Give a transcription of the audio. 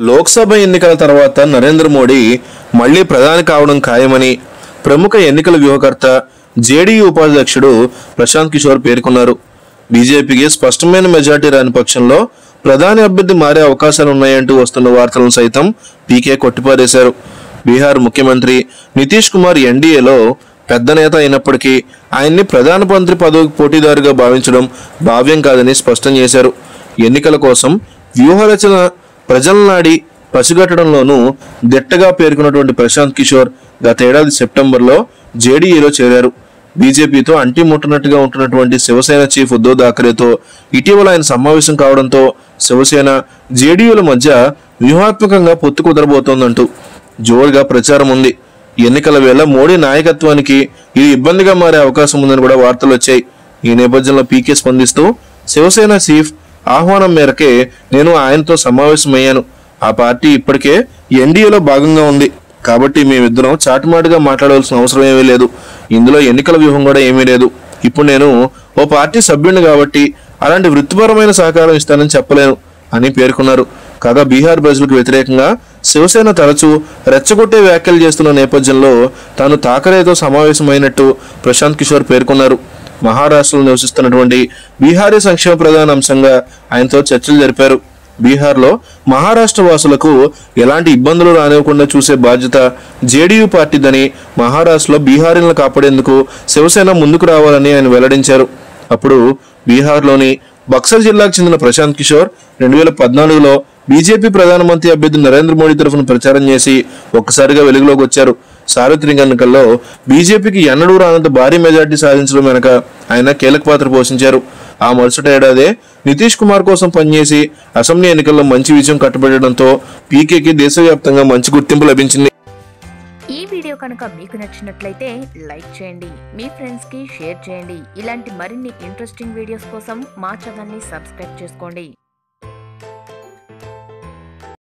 లోక్సభ ఎన్నికల తర్వాత నరేంద్ర మోడీ మళ్ళీ ప్రధాని కావడం ఖాయమని ప్రముఖ ఎన్నికల వ్యూహకర్త జేడీయూ ఉపాధ్యక్షుడు ప్రశాంత్ కిషోర్ పేర్కొన్నారు. బీజేపీకి స్పష్టమైన మెజార్టీ రాని పక్షంలో ప్రధాని అభ్యర్థి మారే అవకాశాలు ఉన్నాయంటూ వస్తున్న వార్తలను సైతం పీకే కొట్టిపారేశారు. బీహార్ ముఖ్యమంత్రి నితీష్ కుమార్ ఎన్డీఏలో పెద్ద నేత అయినప్పటికీ ఆయన్ని ప్రధాన మంత్రి పదవికి పోటీదారుగా భావించడం భావ్యం కాదని స్పష్టం చేశారు. ఎన్నికల కోసం వ్యూహరచన ప్రజలనాడి పసిగట్టడంలోనూ దిట్టగా పేర్కొన్నటువంటి ప్రశాంత్ కిషోర్ గతేడాది సెప్టెంబర్లో జేడీఏలో చేరారు. బీజేపీతో అంటిముట్టనట్టుగా ఉంటున్నటువంటి శివసేన చీఫ్ ఉద్దవ్ థాకరేతో ఇటీవల ఆయన సమావేశం కావడంతో శివసేన జేడీయూల మధ్య వ్యూహాత్మకంగా పొత్తు కుదరబోతోందంటూ జోరుగా ప్రచారం ఉంది. ఎన్నికల వేళ మోడీ నాయకత్వానికి ఇది ఇబ్బందిగా మారే అవకాశం ఉందని కూడా వార్తలు వచ్చాయి. ఈ నేపథ్యంలో పీకే స్పందిస్తూ శివసేన చీఫ్ ఆహ్వానం మేరకే నేను ఆయనతో సమావేశమయ్యాను. ఆ పార్టీ ఇప్పటికే ఎన్డీఏలో భాగంగా ఉంది. కాబట్టి మేమిద్దరం చాటుమాటుగా మాట్లాడవలసిన అవసరం ఏమీ లేదు. ఇందులో ఎన్నికల వ్యూహం కూడా ఏమీ లేదు. ఇప్పుడు నేను ఓ పార్టీ సభ్యుడిని కాబట్టి అలాంటి వృత్తిపరమైన సహకారం ఇస్తానని చెప్పలేను అని పేర్కొన్నారు. కాగా బీహార్ ప్రజలకు వ్యతిరేకంగా శివసేన తరచూ రెచ్చగొట్టే వ్యాఖ్యలు చేస్తున్న నేపథ్యంలో తాను తాకరేతో సమావేశమైనట్టు ప్రశాంత్ కిషోర్ పేర్కొన్నారు. మహారాష్ట్రలో నివసిస్తున్నటువంటి బీహారీ సంక్షేమ ప్రధాన అంశంగా ఆయనతో చర్చలు జరిపారు. బీహార్లో మహారాష్ట్ర వాసులకు ఎలాంటి ఇబ్బందులు రానివ్వకుండా చూసే బాధ్యత జేడీయూ పార్టీదని మహారాష్ట్రలో బీహారీలను కాపాడేందుకు శివసేన ముందుకు రావాలని ఆయన వెల్లడించారు. అప్పుడు బీహార్లోని బక్సర్ జిల్లాకు చెందిన ప్రశాంత్ కిషోర్ రెండు వేల పద్నాలుగులో బీజేపీ ప్రధానమంత్రి అభ్యర్థి నరేంద్ర మోడీ తరఫున ప్రచారం చేసి ఒక్కసారిగా వెలుగులోకి వచ్చారు. సార్వత్రిక ఎన్నికల్లో బీజేపీకి ఎన్నడూ రానంత భారీ మెజార్టీ సాధించడం వెనక ఆయన కీలక పాత్ర పోషించారు. ఆ మరుసటి ఏడాదే నితీష్ కుమార్ కోసం పనిచేసి అసెంబ్లీ ఎన్నికల్లో మంచి విజయం కట్టబెట్టడంతో పీకేకి దేశవ్యాప్తంగా మంచి గుర్తింపు లభించింది. ఈ వీడియో కనుక మీకు నచ్చినట్లయితే లైక్ చేయండి మీ ఫ్రెండ్స్కి షేర్ చేయండి. ఇలాంటి మరిన్ని ఇంట్రెస్టింగ్ వీడియోస్ కోసం మా ఛానల్ని సబ్స్క్రైబ్ చేసుకోండి.